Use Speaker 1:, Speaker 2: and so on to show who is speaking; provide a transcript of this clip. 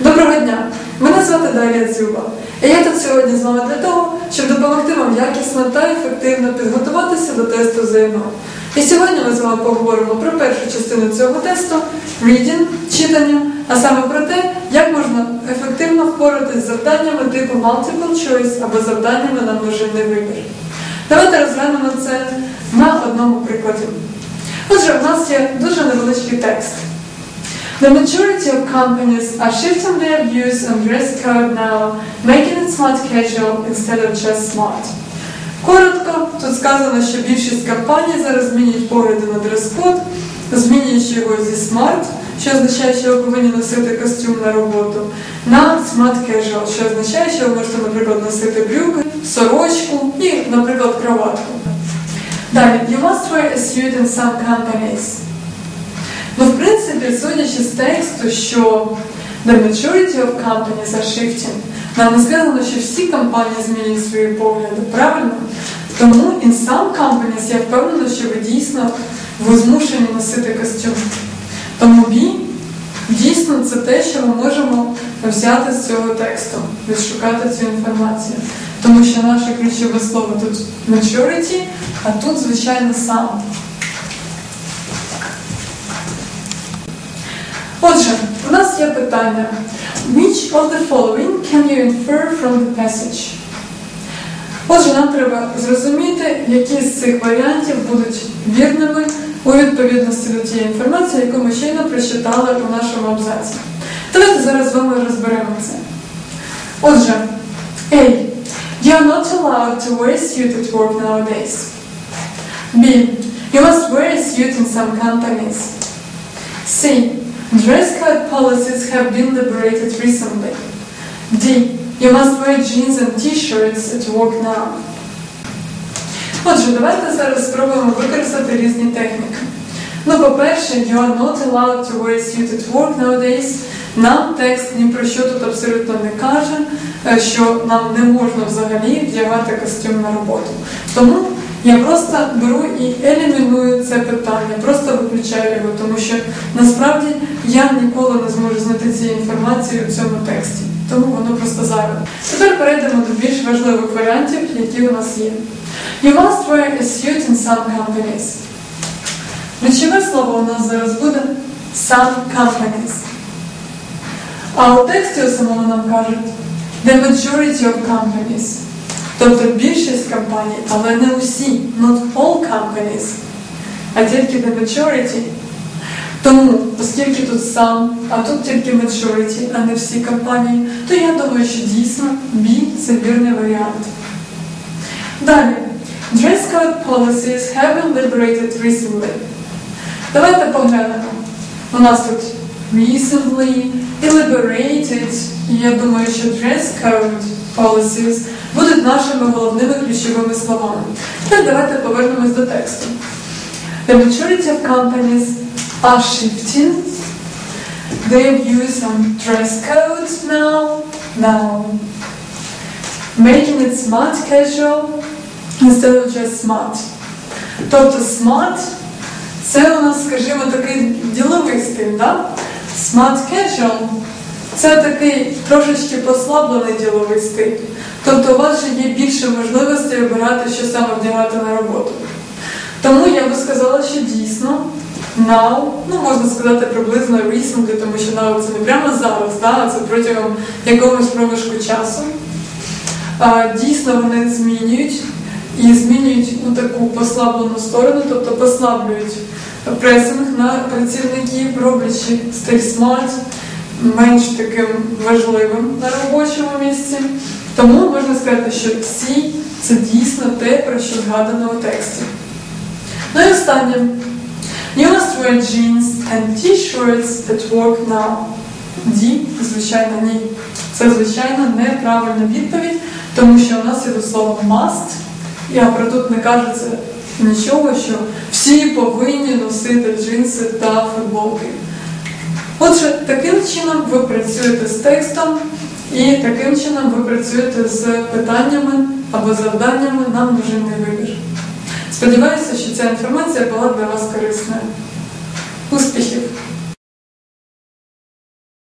Speaker 1: Доброго дня! Мене звати Дар'я Дзюба. І я тут сьогодні з вами для того, щоб допомогти вам якісно та ефективно підготуватися до тесту ЗНО. І сьогодні ми з вами поговоримо про першу частину цього тесту reading, читання, а саме про те, як можна ефективно впоратись з завданнями типу multiple choice або завданнями на множинний вибір. Давайте розглянемо це на одному прикладі. Отже, в нас є дуже невеличкий текст. The majority of companies are shifting their views on dress code now, making it smart casual instead of just smart. Коротко, тут сказано, що більшість компаній зараз змінюють погляди на дрес-код, змінюючи його зі smart, що означає, що ви повинні носити костюм на роботу, на smart casual, що означає, що ви можете, наприклад, носити брюки, сорочку і, наприклад, кроватку. Далі, you must wear a suit in some companies. Ну, в принципі, судячи з тексту, що the majority of companies are shifting, нам сказано, що всі компанії змінюють свої погляди, правильно? Тому in some companies я впевнена, що ви дійсно ви змушені носити костюм. Тому B дійсно це те, що ми можемо взяти з цього тексту, відшукати цю інформацію. Тому що наше ключове слово тут majority, а тут, звичайно, some. Отже, у нас є питання. Which of the following can you infer from the passage? Отже, нам треба зрозуміти, які з цих варіантів будуть вірними у відповідності до тієї інформації, яку ми щойно прочитали у нашому абзаці. Давайте зараз з вами розберемо це. Отже, A. You are not allowed to wear a suit at work nowadays. B. You must wear a suit in some companies. C. Dress code policies have been liberated recently. D. You must wear jeans and t-shirts at work now. Отже, давайте зараз спробуємо використати різні техніки. Ну, по-перше, you are not allowed to wear a suit at work nowadays. Нам текст ні про що тут абсолютно не каже, е, що нам не можна взагалі вдягати костюм на роботу. Тому я просто беру і еліміную це питання, просто виключаю його, тому що насправді я ніколи не зможу знайти цієї інформації у цьому тексті, тому воно просто зайве. Тепер перейдемо до більш важливих варіантів, які у нас є. You must wear a suit in some companies. Ключове слово у нас зараз буде some companies. А у тексті у самому нам кажуть the majority of companies. Тобто більшість компаній, але не усі, not all companies, а тільки the majority. Тому, оскільки тут some, а тут тільки majority, а не всі компанії, то я думаю, що дійсно B – це вірний варіант. Далі. Dress code policies have been liberated recently. Давайте поглянемо. У нас тут recently і liberated, і я думаю, що dress code policies будуть нашими головними ключовими словами. Тепер давайте повернемось до тексту. The majority of companies are shifting their views on dress codes now, now, making it smart casual instead of just smart. Тобто smart це у нас, скажімо, такий діловий стиль, да? Smart casual це такий трошечки послаблений діловий стиль. Тобто у вас вже є більше можливостей обирати, що саме вдягати на роботу. Тому я би сказала, що дійсно now, ну можна сказати приблизно recently, тому що now це не прямо зараз, а це протягом якогось проміжку часу. Дійсно вони змінюють і змінюють у таку послаблену сторону, тобто послаблюють пресинг на працівників, роблячи стиль смарт менш таким важливим на робочому місці. Тому можна сказати, що всі це дійсно те, про що згадано у тексті. Ну і останнє. You must wear jeans and t-shirts at work now. Ді, звичайно, ні. Це, звичайно, неправильна відповідь, тому що у нас є до слова must, і тут не кажеться нічого, що всі повинні носити джинси та футболки. Отже, таким чином ви працюєте з текстом, і таким чином ви працюєте з питаннями або завданнями на множинний вибір. Сподіваюся, що ця інформація була для вас корисною. Успіхів!